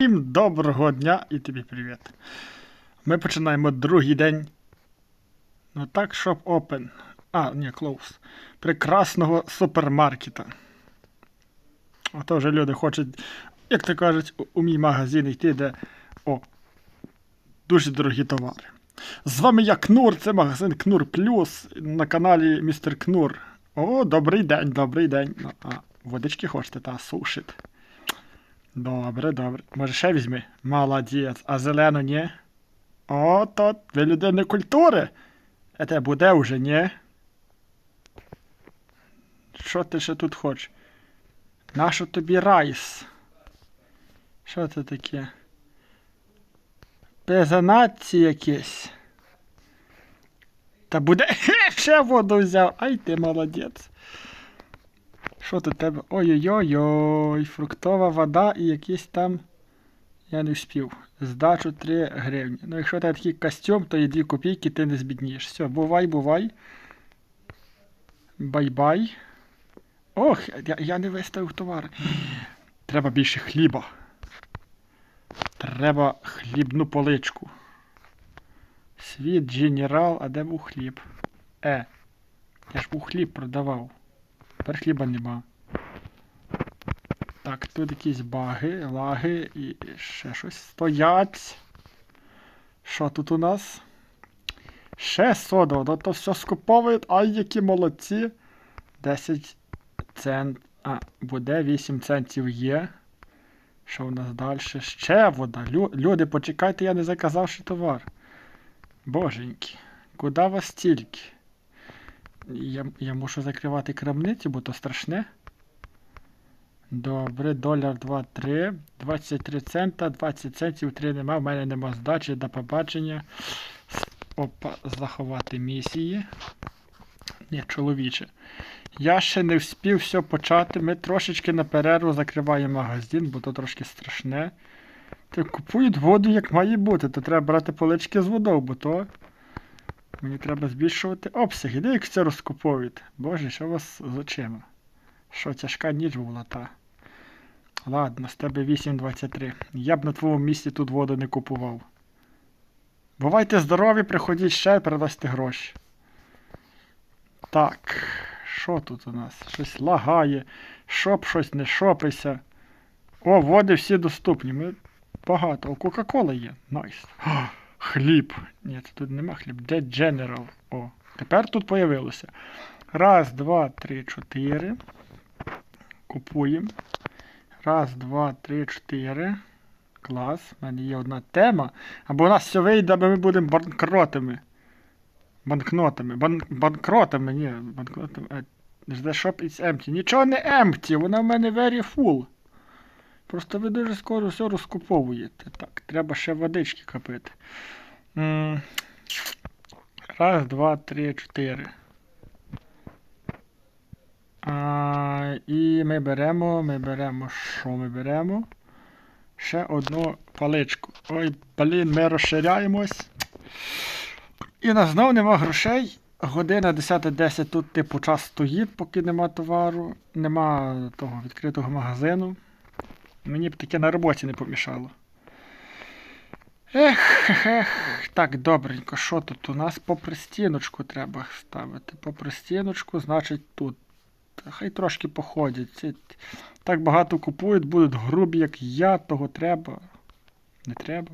Всім доброго дня і тобі привіт. Ми починаємо другий день. Ну так, щоб open. А, ні, close. Прекрасного супермаркета. Ото вже люди хочуть, як то кажуть, у мій магазин йти, де о, дуже дорогі товари. З вами я Кнур, це магазин Кнур Плюс на каналі Містер Кнур. О, добрий день, добрий день. Ну, А, водички хочете, та сушить. Добре, добре. Може ще візьми? Молодець. А зелену ні? О, то ви людини культури. Те буде вже, ні? Що ти ще тут хочеш? Нащо тобі райс? Що це таке? Безанатці якісь. Та буде. Ще воду взяв. Ай ти молодець. Що тут тебе? Ой-ой-ой, фруктова вода і якийсь там. Я не вспів. Здачу 3 гривні. Ну, якщо тебе такий костюм, то є 2 копійки, ти не збіднієш. Все, бувай, бувай. Бай-бай. Ох, я, я не виставив товар. Треба більше хліба. Треба хлібну поличку. Світ Дженерал, а де був хліб? Е. Я ж був хліб продавав. Тепер хліба нема. Так, тут якісь баги, лаги і ще щось стоять. Що тут у нас? Ще сода, ну то все скуповують, ай, які молодці. 10 цент. А, буде 8 центів є. Що у нас далі? Ще вода. Лю- люди, почекайте, я не заказав ще товар. Боженьки, куди вас стільки? Я, я мушу закривати крамницю, бо то страшне. Добре, доляр 2, 3, 23 цента, 20 центів, 3 нема, в мене нема здачі, до побачення. Опа, заховати місії. Ні, чоловіче. Я ще не вспів все почати. Ми трошечки на перерву закриваємо магазин, бо то трошки страшне. Ти купують воду, як має бути, то треба брати полички з водою, бо то Мені треба збільшувати обсяги. Де як це розкуповуєте? Боже, що у вас з очима? Що, тяжка ніч була та? Ладно, з тебе 8,23. Я б на твоєму місці тут воду не купував. Бувайте здорові, приходіть ще передасте гроші. Так, що тут у нас? Щось лагає. Шоп щось не шопися. О, води всі доступні. Ми багато. О, Кока-Кола є. Найс. Nice. Хліб. Ні, це тут нема хліб. Де General? О, тепер тут появилося. Раз, два, три, чотири. Купуємо. Раз, два, три, чотири. Клас. У мене є одна тема. Або у нас все вийде, або ми будемо банкротами. Банкнотами. Бан... Банкротами, ні, банкротами. Е, The shop is empty. Нічого не empty, вона в мене very full. Просто ви дуже скоро все розкуповуєте. Так, треба ще водички капити. М, Раз, два, три, чотири. А, і ми беремо, ми беремо, що ми беремо? Ще одну паличку. Ой, блін, ми розширяємось. І нас знову нема грошей. Година 10.10 тут, типу, час стоїть, поки нема товару, нема того відкритого магазину. Мені б таке на роботі не помішало. Ех, ех, ех. Так, добренько, що тут у нас по пристіночку треба ставити? По пристіночку, значить тут. Хай трошки походять. Так багато купують, будуть грубі, як я, того треба. Не треба.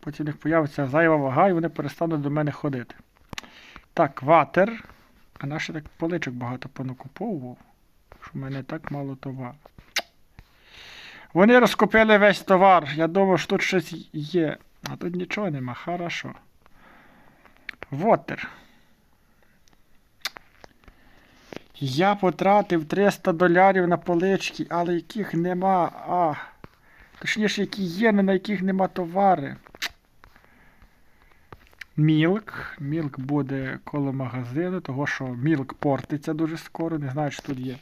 Потім в них появиться зайва вага і вони перестануть до мене ходити. Так, ватер. А наше так поличок багато понакуповував, що в мене так мало товару. Вони розкупили весь товар. Я думав, що тут щось є. А тут нічого нема. Хорошо. Вотер. Я потратив 300 долярів на полички, але яких нема. А. Точніше, які є, але на яких нема товари. Мілк. Мілк буде коло магазину, того що мілк портиться дуже скоро. Не знаю, що тут є.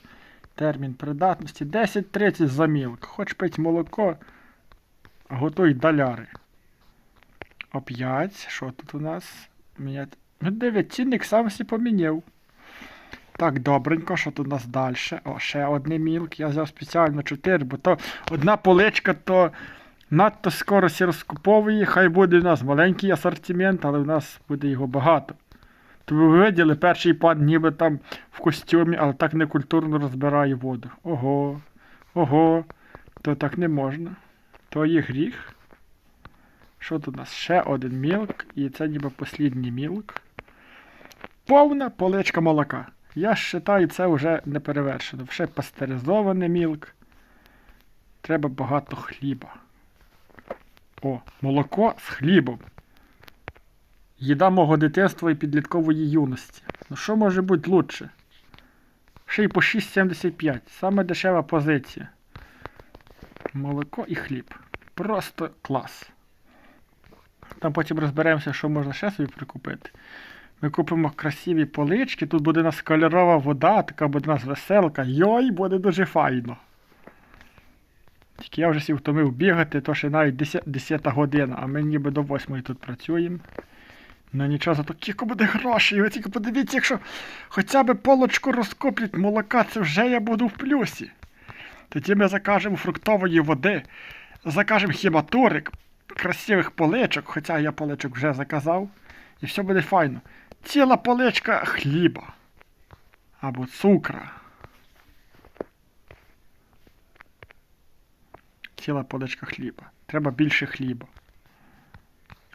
Термін придатності 10-30 за мілк. Хоч пить молоко, готуй доляри. Оп'ять. Що тут у нас? Міняти. Ну, 9 цінник сам всі поміняв. Так, добренько, що тут у нас далі? О, ще одне мілк. Я взяв спеціально 4, бо то одна поличка, то надто скоро сі розкуповує. Хай буде у нас маленький асортимент, але у нас буде його багато. Виділи, перший пан ніби там в костюмі, але так некультурно розбирає воду. Ого, ого, то так не можна. То є гріх. Що тут у нас? Ще один мілк, і це ніби послідній мілк. Повна поличка молока. Я вважаю, це вже не перевершено. Ще пастеризований мілк. Треба багато хліба. О, молоко з хлібом. Їда мого дитинства і підліткової юності. Ну що може бути лучше? Ще й по 6,75. Саме дешева позиція. Молоко і хліб. Просто клас. Там потім розберемося, що можна ще собі прикупити. Ми купимо красиві полички, тут буде у нас кольорова вода, така буде у нас веселка. Йой, буде дуже файно. Тільки я вже сів втомив бігати, то ще навіть 10, 10 година, а ми ніби до 8 тут працюємо. Ну нічого, зато кілько буде грошей. Ви тільки подивіться, якщо хоча б полочку розкуплять молока, це вже я буду в плюсі. Тоді ми закажемо фруктової води, закажемо хіматурик, красивих поличок, хоча я поличок вже заказав. І все буде файно. Ціла поличка хліба. Або цукра. Ціла поличка хліба. Треба більше хліба.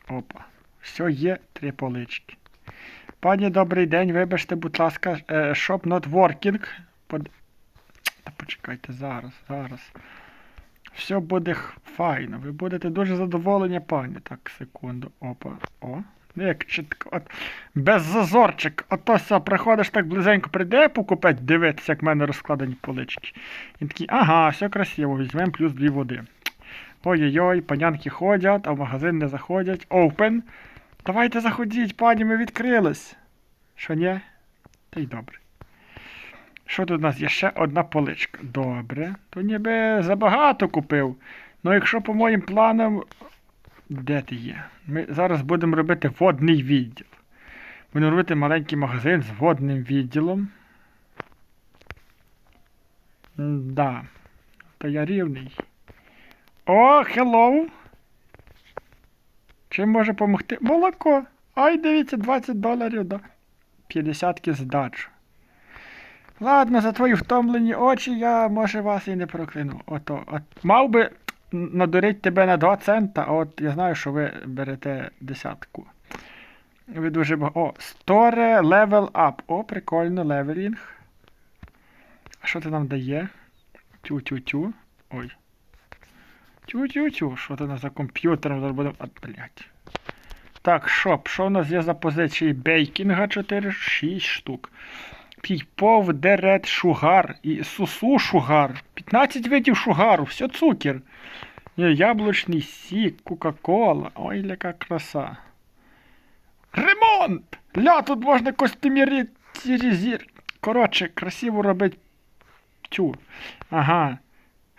Опа. Все є три полички. Пані, добрий день, вибачте, будь ласка, е, shop not working. Под... Та почекайте зараз, зараз. Все буде файно. Ви будете дуже задоволені, пані. Так, секунду. Опа. О. Ну, Як чітко. От, без зазорчик. Ото все, приходиш так близенько, прийде покупець, дивитися, як в мене розкладені полички. І такий, ага, все красиво, візьмемо плюс дві води. Ой-ой-ой, панянки ходять, а в магазин не заходять. Open. Давайте заходіть, пані, ми відкрились. Що ні? Та й добре. Що тут у нас є ще одна поличка? Добре. То ніби забагато купив. Ну, якщо по моїм планам. Де ти є? Ми зараз будемо робити водний відділ. Будемо робити маленький магазин з водним відділом. Да. Та я рівний. О, hello! Чим може допомогти? Молоко! Ай, дивіться, 20 доларів до 50 здачу. Ладно, за твої втомлені очі я, може, вас і не прокляну. Ото, от, мав би надурити тебе на 2 цента, а от я знаю, що ви берете десятку. Ви дуже багато. О, Store Level Up. О, прикольно, левелінг. А що це нам дає? Тю-тю-тю. Ой. Тю-тю-тю. Що це нас за комп'ютером зараз будемо. Блядь. Так, шоп. Що у нас є за позиції бейкінга 4, 6 штук. Пійпов, дерет, шугар і сусу шугар. 15 видів шугару, все цукер. Є яблучний сік, Кока-Кола. Ой, яка краса. Ремонт! Ля, тут можна костюмірізір. Коротше, красиво робить тю. Ага.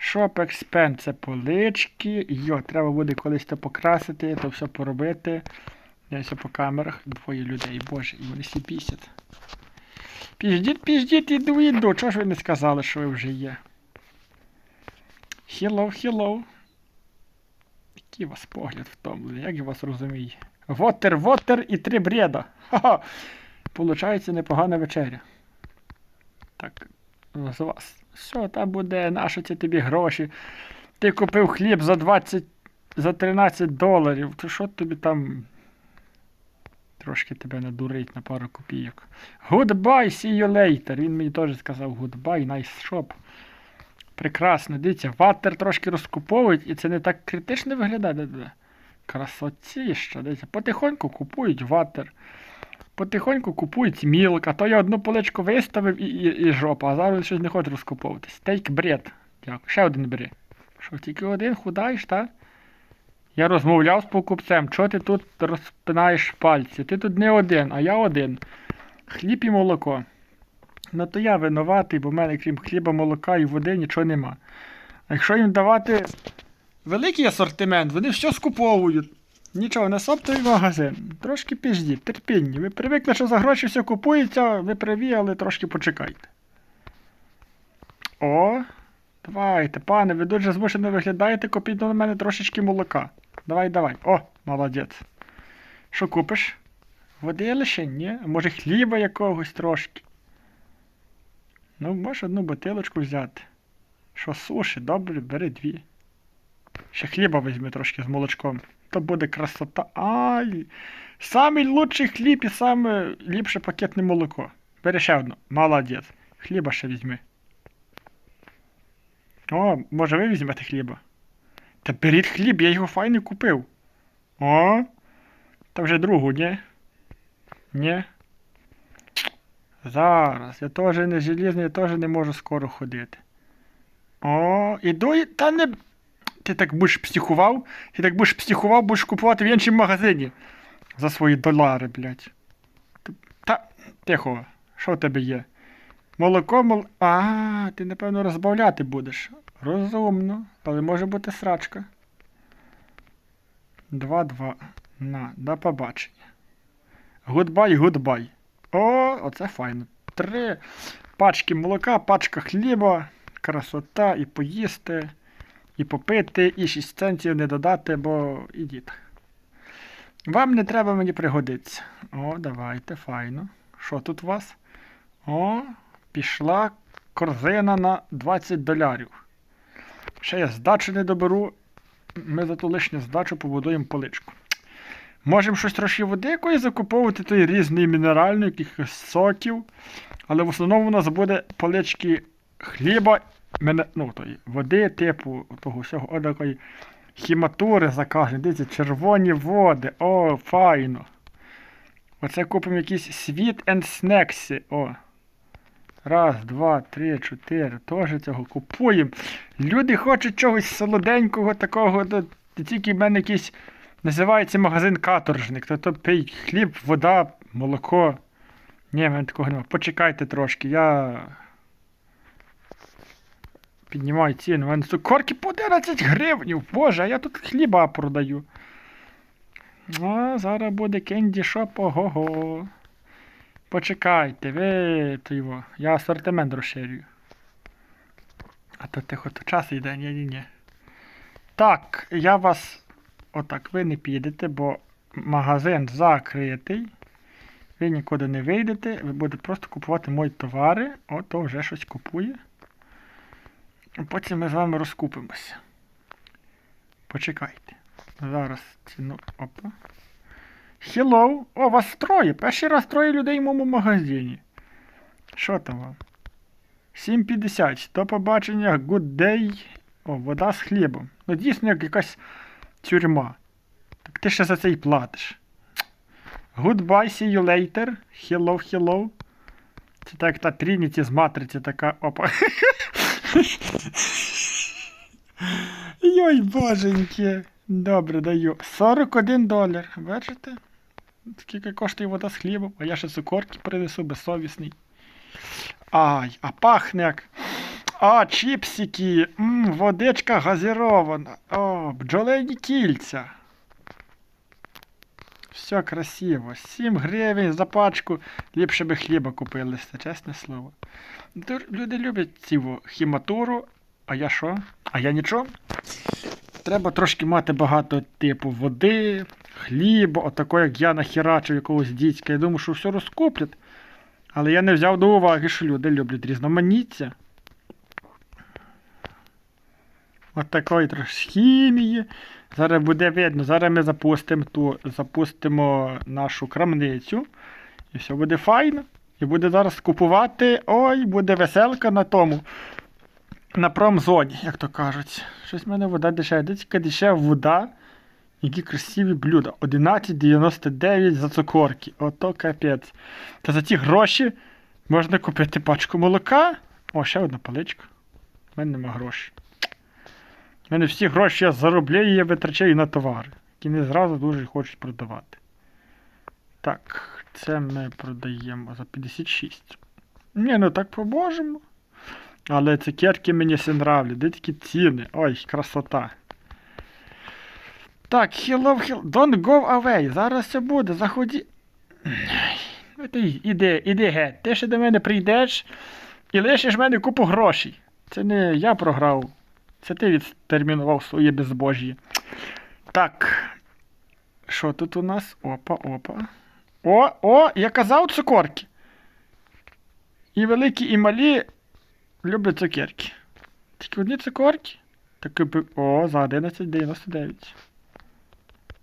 Shop Expand це полички. Йо, треба буде колись то покрасити, то все поробити. Дивися по камерах. Двоє людей, боже, і вони всі пісять. Піждіть, піждіть, іду, іду. Чого ж ви не сказали, що ви вже є? Hello, hello. Який у вас погляд втомлений, як я вас розумію? Вотер, вотер і три бреда. Ха-ха. Получається непогана вечеря. Так, з вас. Все, там буде нащо це тобі гроші. Ти купив хліб за 20, за 13 доларів. То що тобі там. Трошки тебе надурить на пару копійок. Goodbye, see you later. Він мені теж сказав goodbye, nice shop. Прекрасно, дивіться, ватер трошки розкуповують, і це не так критично виглядає. Де-де. Дивіться, потихоньку купують ватер. Потихоньку купують мілк, а то я одну поличку виставив і, і, і жопа, а зараз щось не хочу розкуповувати. Стейк бред. Дякую. Ще один бери. Що, тільки один худаєш, так? Я розмовляв з покупцем, чого ти тут розпинаєш пальці? Ти тут не один, а я один. Хліб і молоко. Ну то я винуватий, бо в мене крім хліба, молока і води нічого нема. А якщо їм давати великий асортимент, вони все скуповують. Нічого, не соптовий магазин. Трошки піждіть, терпіння. Ви привикли, що за гроші все купується, ви праві, але трошки почекайте. О, давайте, пане, ви дуже змушено виглядаєте, купіть на мене трошечки молока. Давай, давай. О, молодець. Що купиш? Води лише, ні? Може хліба якогось трошки. Ну, можеш одну бутилочку взяти. Що суші, добре, бери дві. Ще хліба візьми трошки з молочком. То буде красота. Ай! Самий лучший хліб і саме ліпше пакетне молоко. Бери ще одну. Молодець. Хліба ще візьми. О, може ви візьмете хліба? Та беріть хліб, я його файний купив. О! Та вже другу, ні? Ні? Зараз. Я теж не желізний, я теж не можу скоро ходити. О, іду. Та не. Ти так будеш психував? Ти так будеш психував, будеш купувати в іншому магазині. За свої долари, блядь. Та-. Тихо, що в тебе є? Молоко, мол. А, ти, напевно, розбавляти будеш. Розумно, але може бути срачка. Два-два. На, до побачення. Гудбай, гудбай. О, оце файно. Три пачки молока, пачка хліба, красота, і поїсти, і попити, і 6 центів не додати, бо ідіть. Вам не треба мені пригодиться. О, давайте, файно. Що тут у вас? О, пішла корзина на 20 долярів. Ще я здачу не доберу. Ми за ту лишню здачу побудуємо поличку. Можемо щось трошки води якоїсь закуповувати, той різний мінеральний, якихось соків. Але в основному у нас буде полички хліба, мене, ну, той, води, типу, того всього, о, такої хіматури закажемо. Дивіться, червоні води. О, файно. Оце купимо якісь Sweet and Snacks. О. Раз, два, три, чотири. Теж цього купуємо. Люди хочуть чогось солоденького, такого, то тільки в мене якийсь називається магазин каторжник. То, то пий хліб, вода, молоко. Ні, в мене такого немає. Почекайте трошки, я. Піднімаю ціну. У мене цукорки по 11 гривнів. Боже, я тут хліба продаю. А, зараз буде кенді шоп, ого-го. Почекайте, ви то його. Я асортимент розширюю. А то тихо, то час йде, ні-ні-ні. Так, я вас. Отак, ви не підете, бо магазин закритий. Ви нікуди не вийдете, ви будете просто купувати мої товари. О, то вже щось купує. Потім ми з вами розкупимося. Почекайте. Зараз ціну. Опа. Hello. О, вас троє. Перший раз троє людей в моєму магазині. Що там вам? 7.50. До побачення. Good day. О, вода з хлібом. Ну, дійсно, як якась тюрма. Так ти ще за це й платиш. Goodbye, see you later. Hello, hello. Це так та Трініті з матриці така. Опа. Йой, боженьки. Добре, даю. 41 долар. Бачите? Скільки коштує вода з хлібом, а я ще цукорки принесу безсовісний. Ай, а пахне як. А, чіпсики. М, водичка газірована. О, бджолині кільця. Все красиво. 7 гривень за пачку. Ліпше би хліба купили, це чесне слово. Люди люблять цю хіматуру, а я що? А я нічого. Треба трошки мати багато типу води, хліба, отако, як я нахерачив якогось дідька. Я думаю, що все розкуплять. Але я не взяв до уваги, що люди люблять різноманіття. От такої трошки хімії. Зараз буде видно. Зараз ми запустимо ту, запустимо нашу крамницю. І все буде файно. І буде зараз купувати. Ой, буде веселка на тому. На промзоні, як то кажуть. Щось в мене вода дешева. Де тільки дешева вода. Які красиві блюда. 11,99 за цукорки. Ото капець. Та за ті гроші можна купити пачку молока. О, ще одна паличка. У мене нема грошей. У мене всі гроші я заробляю і я витрачаю на товари, які не зразу дуже хочуть продавати. Так, це ми продаємо за 56. Ні, ну так по-божому. Але цукерки мені все нравлять. Де такі ціни? Ой, красота. Так, hello, hello. Don't go away. Зараз все буде. Заході. Іди, іди геть. Ти ще до мене прийдеш і лишиш мене купу грошей. Це не я програв. Це ти відтермінував своє безбожжя. Так. Що тут у нас? Опа, опа. О, о, я казав цукорки. І великі, і малі люблять цукерки. Тільки одні цукорки. Так, о, за 11,99.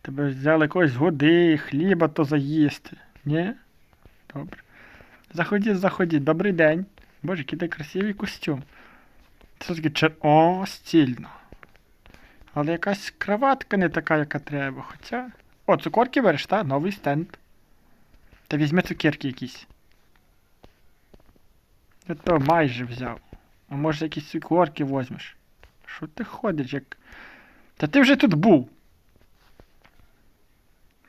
Тебе взяли якоїсь води, хліба то заїсти. Ні? Добре. Заходіть, заходіть. Добрий день. Боже, який ти красивий костюм. Це таке чер... О, стільно. Але якась краватка не така, яка треба. Хоча. О, цукорки береш, та? Новий стенд. Та візьми цукерки якісь. Я то майже взяв. А може якісь цукорки возьмеш? Що ти ходиш, як. Та ти вже тут був.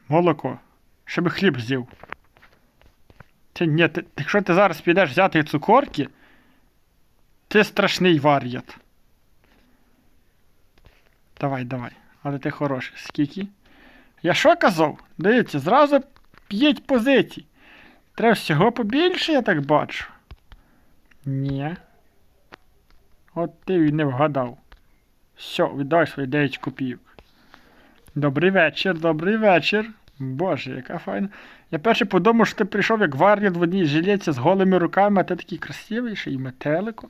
Молоко. Щоб хліб з'їв. Ти ні, ти, якщо ти зараз підеш взяти цукорки, ти страшний вар'ят. Давай, давай. Але ти хороший. Скільки? Я що казав? Дивіться, зразу п'ять позицій. Треба всього побільше, я так бачу. Ні. От ти і не вгадав. Все, віддай свої 9 копійок. Добрий вечір, добрий вечір. Боже, яка файна. Я перше подумав, що ти прийшов як вар'ят в одній жилетці з голими руками, а ти такий красивий, ще й метелику.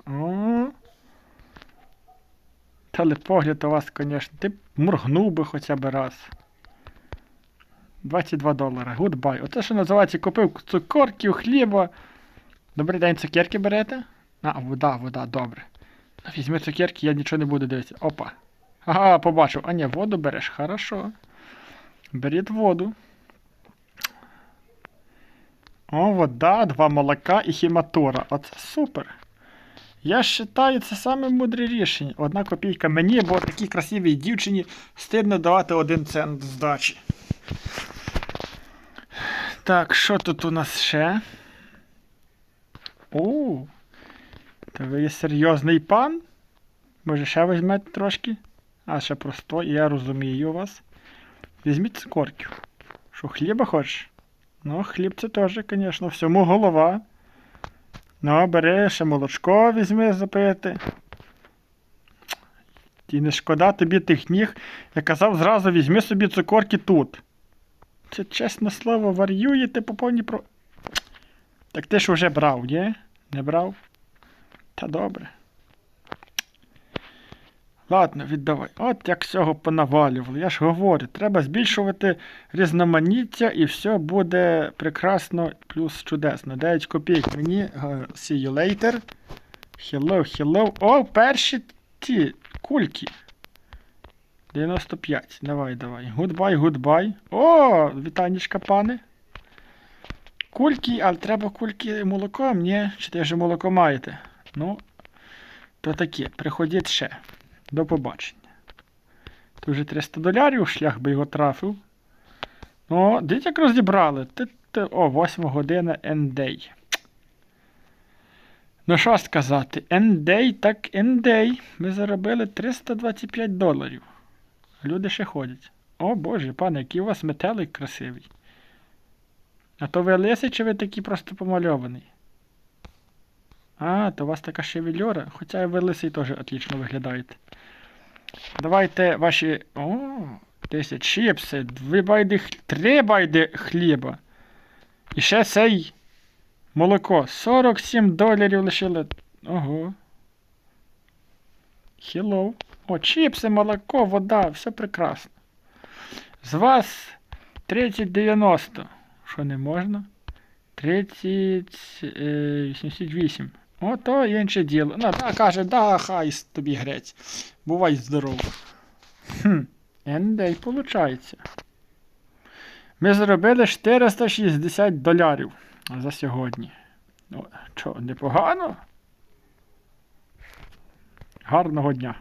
Телепогляд у вас, звісно. Ти моргнув би хоча б раз. 22 долара. Гудбай. Оце що називається, купив цукорків, хліба. Добрий день, цукерки берете? А, вода, вода, добре. Ну, Візьми цукерки, я нічого не буду дивитися. Опа. Ага, побачив. А ні, воду береш, хорошо. Беріть воду. О, вода, два молока і хіматура. Оце супер. Я вважаю, це саме мудре рішення. Одна копійка мені, бо такій красивій дівчині стидно давати один цент здачі. Так, що тут у нас ще? О, та ви є серйозний пан? Може, ще візьмете трошки? А, ще просто, я розумію вас. Візьміть цукорків. Що, хліба хочеш? Ну, хліб це теж, звісно, всьому голова. Ну, бери ще молочко візьми запити. І не шкода тобі тих ніг. Я казав, зразу візьми собі цукорки тут. Це чесне слово, варюєте по повній про. Так ти ж уже брав, ні? Не брав? Та добре. Ладно, віддавай. От як всього понавалювали. Я ж говорю, треба збільшувати різноманіття і все буде прекрасно плюс чудесно. 9 копійок мені. е, See you later. Hello, hello. О, перші ті кульки. 95. Давай, давай. Goodbye, goodbye. О, вітанічка, пане. Кульки, але треба кульки молоком, ні? Чи ти вже молоко маєте? Ну, то таке, приходіть ще. До побачення. Тут вже 300 долярів, шлях би його трафив. Ну, дивіться, як розібрали. О, 8 година ендей. Ну, що сказати? Ендей, так ендей. Ми заробили 325 доларів. Люди ще ходять. О Боже, пане, який у вас метелик красивий. А то ви лисий чи ви такий просто помальований? А, то у вас така шевельора, хоча і ви лисий теж отлично виглядаєте. Давайте ваші. О, 10 чіпси, дві байди, х- три байди хліба. І ще цей молоко. 47 доларів лишили. Ого. Hello. О, чіпси, молоко, вода, все прекрасно. З вас 30,90. Що не можна? 30,88. О, то інше діло. Ну, та каже, да, хай тобі грець. Бувай здоров. Хм, ендей, виходить. Ми зробили 460 долярів за сьогодні. Ну, що, непогано? Гарного дня.